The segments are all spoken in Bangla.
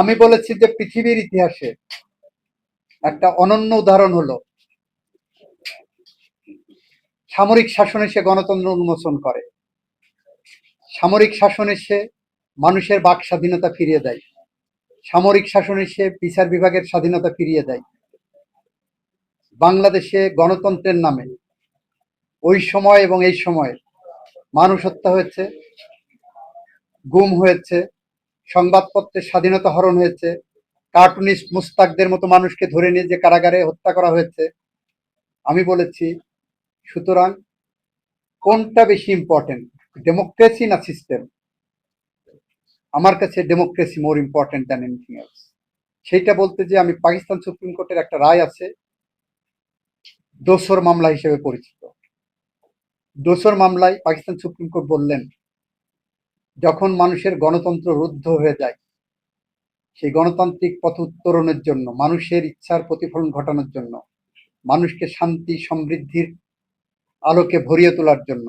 আমি বলেছি যে পৃথিবীর ইতিহাসে একটা অনন্য উদাহরণ হলো, সামরিক শাসনে সে গণতন্ত্র উন্মোচন করে। সামরিক শাসনে সে মানুষের বাক স্বাধীনতা ফিরিয়ে দেয়। সামরিক শাসনে সে বিচার বিভাগের স্বাধীনতা ফিরিয়ে দেয়। বাংলাদেশে গণতন্ত্রের নামে ওই সময় এবং এই সময়ে মানুষ হত্যা হয়েছে গুম হয়েছে, সংবাদপত্রের স্বাধীনতা হরণ হয়েছে কার্টুনিস্ট মুস্তাকদের মতো মানুষকে ধরে নিয়ে যে কারাগারে হত্যা করা হয়েছে, আমি বলেছি, সুতরাং কোনটা বেশি ইম্পর্টেন্ট ডেমোক্রেসি না সিস্টেম আমার কাছে democracy more important than anything else সেইটা বলতে যে আমি পাকিস্তান সুপ্রিম কোর্টের একটা রায় আছে, দোসর মামলা হিসেবে পরিচিত। দোসর মামলায় পাকিস্তান সুপ্রিম কোর্ট বললেন যখন মানুষের গণতন্ত্র রুদ্ধ হয়ে যায়, সেই গণতান্ত্রিক পথ উত্তরণের জন্য, মানুষের ইচ্ছার প্রতিফলন ঘটানোর জন্য, মানুষকে শান্তি, সমৃদ্ধির আলোকে ভরিয়ে তোলার জন্য,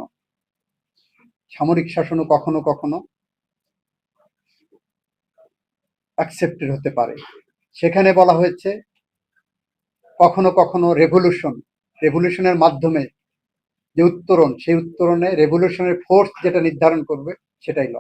সামরিক শাসনও কখনো কখনো অ্যাকসেপ্টেড হতে পারে। সেখানে বলা হয়েছে, কখনো কখনো রেভলিউশন রেভলিউশনের মাধ্যমে যে উত্তরণ, সেই উত্তরণে রেভলিউশনের ফোর্স যেটা নির্ধারণ করবে সেটাই ল